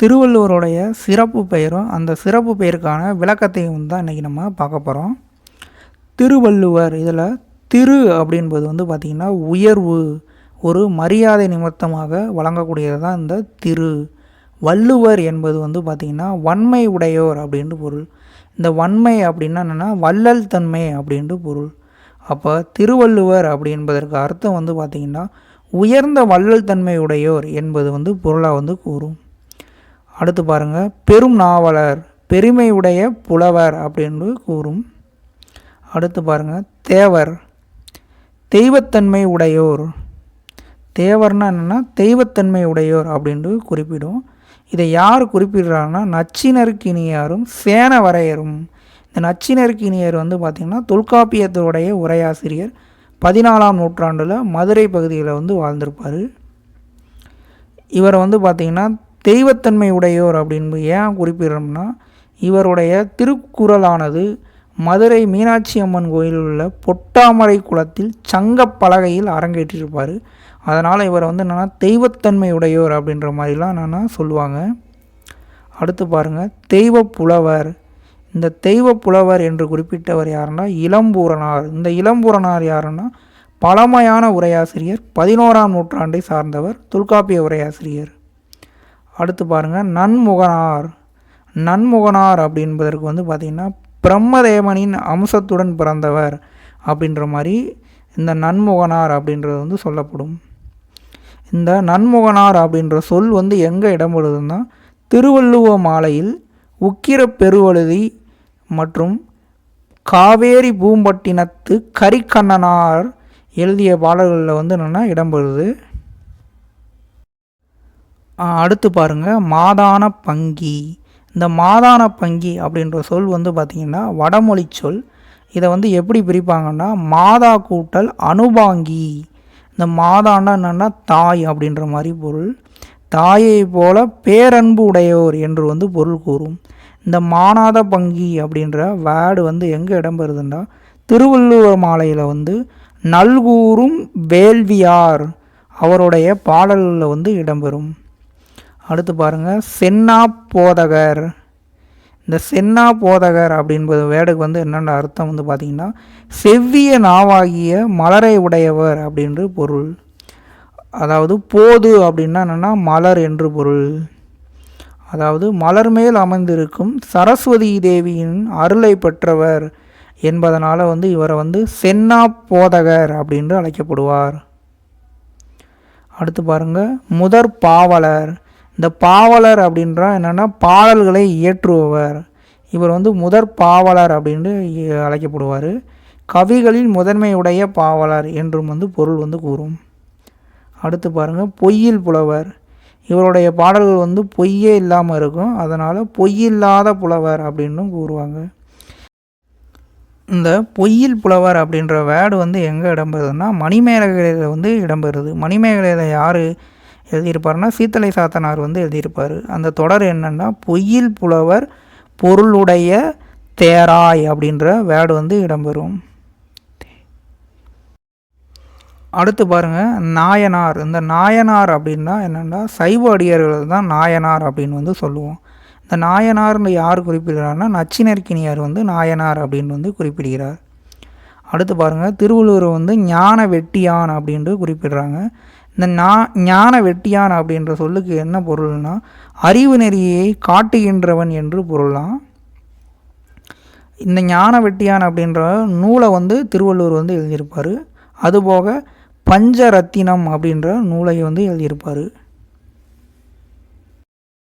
திருவள்ளுவருடைய சிறப்பு பெயரும் அந்த சிறப்பு பெயருக்கான விளக்கத்தையும் தான் இன்றைக்கி நம்ம பார்க்க போகிறோம் திருவள்ளுவர் இதில் திரு அப்படின்பது வந்து பார்த்திங்கன்னா உயர்வு ஒரு மரியாதை நிமித்தமாக வழங்கக்கூடியது தான் இந்த திரு. வள்ளுவர் என்பது வந்து பார்த்திங்கன்னா வன்மை உடையோர் அப்படின்ட்டு பொருள். இந்த வன்மை அப்படின்னா என்னென்னா வள்ளல் தன்மை அப்படின்ட்டு பொருள். அப்போ திருவள்ளுவர் அப்படி என்பதற்கு அர்த்தம் வந்து பார்த்திங்கன்னா உயர்ந்த வள்ளல் தன்மை உடையோர் என்பது வந்து பொருளாக வந்து கூறும். அடுத்து பாருங்கள் பெரும் நாவலர் பெருமையுடைய புலவர் அப்படின்னு கூறும். அடுத்து பாருங்கள் தேவர் தெய்வத்தன்மை உடையோர். தேவர்னா என்னென்னா தெய்வத்தன்மை உடையோர் அப்படின்ட்டு குறிப்பிடும். இதை யார் குறிப்பிடுறாங்கன்னா நச்சினருக்கினியாரும் சேன வரையரும் இந்த நச்சினருக்கினியர் வந்து பார்த்திங்கன்னா தொல்காப்பியத்துடைய உரையாசிரியர். பதினாலாம் நூற்றாண்டில் மதுரை பகுதியில் வந்து வாழ்ந்திருப்பார். இவரை வந்து பார்த்திங்கன்னா தெய்வத்தன்மை உடையோர் அப்படின்னு ஏன் குறிப்பிடுறோம்னா இவருடைய திருக்குறளானது மதுரை மீனாட்சி அம்மன் கோயிலில் உள்ள பொட்டாமரை குளத்தில் சங்க பலகையில் அரங்கேற்றிருப்பார். அதனால் இவர் வந்து என்னென்னா தெய்வத்தன்மை உடையோர் அப்படின்ற மாதிரிலாம் என்னென்னா சொல்லுவாங்க. அடுத்து பாருங்கள் தெய்வ புலவர். இந்த தெய்வ புலவர் என்று குறிப்பிட்டவர் யாருன்னா இளம்பூரனார் இந்த இளம்பூரனார் யாருன்னா பழமையான உரையாசிரியர் பதினோராம் நூற்றாண்டை சார்ந்தவர் தொல்காப்பிய உரையாசிரியர். அடுத்து பாருங்கள் நன்முகனார். நன்முகனார் அப்படின்பதற்கு வந்து பார்த்திங்கன்னா பிரம்மதேவனின் அம்சத்துடன் பிறந்தவர் அப்படின்ற மாதிரி இந்த நன்முகனார் அப்படின்றது வந்து சொல்லப்படும். இந்த நன்முகனார் அப்படின்ற சொல் வந்து எங்கே இடம்பெறுதுன்னா திருவள்ளுவ மாலையில் உக்கிர பெருவழுதி மற்றும் காவேரி பூம்பட்டினத்து கரிக்கண்ணனார் எழுதிய பாடல்களில் வந்து என்னென்னா இடம்பெறுது அடுத்து பாருங்கள் மாதான பங்கி. இந்த மாதான பங்கி அப்படின்ற சொல் வந்து பார்த்திங்கன்னா வடமொழி சொல். இதை வந்து எப்படி பிரிப்பாங்கன்னா மாதா கூட்டல் அனுபாங்கி. இந்த மாதான்னா என்னென்னா தாய் அப்படின்ற மாதிரி பொருள். தாயை போல பேரன்பு உடையோர் என்று வந்து பொருள் கூறும். இந்த மானாத பங்கி அப்படின்ற வேர்டு வந்து எங்கே இடம்பெறுதுன்னா திருவள்ளுவர் மாலையில் வந்து நல்கூறும் வேள்வியார் அவருடைய பாடல்களில் வந்து இடம்பெறும் அடுத்து பாருங்கள் சென்னா போதகர். இந்த சென்னா போதகர் அப்படின்பது வேர்டுக்கு வந்து என்னென்ன அர்த்தம் வந்து பார்த்திங்கன்னா செவ்விய நாவாகிய மலரை உடையவர் அப்படின்று பொருள். அதாவது போது அப்படின்னா என்னென்னா மலர் என்று பொருள். அதாவது மலர் மேல் அமர்ந்திருக்கும் சரஸ்வதி தேவியின் அருளை பெற்றவர் என்பதனால் வந்து இவரை வந்து சென்னா போதகர் அப்படின்று அழைக்கப்படுவார். அடுத்து பாருங்கள் முதற் பாவலர். இந்த பாவலர் அப்படின்றா என்னென்னா பாடல்களை இயற்றுபவர். இவர் வந்து முதற் பாவலர் அப்படின்னு அழைக்கப்படுவார். கவிகளில் முதன்மையுடைய பாவலர் என்றும் வந்து பொருள் வந்து கூறும். அடுத்து பாருங்கள் பொய்யில் புலவர். இவருடைய பாடல்கள் வந்து பொய்யே இல்லாமல் இருக்கும். அதனால் பொய்யில்லாத புலவர் அப்படின்னும் கூறுவாங்க. இந்த பொய்யில் புலவர் அப்படின்ற வேர்டு வந்து எங்கே இடம்பெறுதுன்னா மணிமேகலையில் வந்து இடம்பெறுது. மணிமேகலையில் யார்? எழுதியிருப்பாருன்னா சீத்தலை சாத்தனார் வந்து எழுதியிருப்பார். அந்த தொடர் என்னென்னா பொய்யில் புலவர் பொருளுடைய தேராய் அப்படின்ற வேர்டு வந்து இடம்பெறும். அடுத்து பாருங்கள் நாயனார் இந்த நாயனார் அப்படின்னா என்னென்னா சைவ அடியார்கள் தான் நாயனார் அப்படின்னு வந்து சொல்லுவோம். இந்த நாயனார்னு யார் குறிப்பிடுறாருன்னா நச்சினர்கினியார் வந்து நாயனார் அப்படின்னு வந்து குறிப்பிடுகிறார். அடுத்து பாருங்கள் திருவள்ளுவர் வந்து ஞான வெட்டியான் அப்படின்ட்டு குறிப்பிடுறாங்க. இந்த நா ஞான வெட்டியான் அப்படின்ற சொல்லுக்கு என்ன பொருள்னா அறிவு நெறியை காட்டுகின்றவன் என்று பொருளாம் இந்த ஞான வெட்டியான் அப்படின்ற நூலை வந்து திருவள்ளுவர் வந்து எழுதியிருப்பார். அதுபோக பஞ்சரத்தினம் அப்படின்ற நூலை வந்து எழுதியிருப்பார்.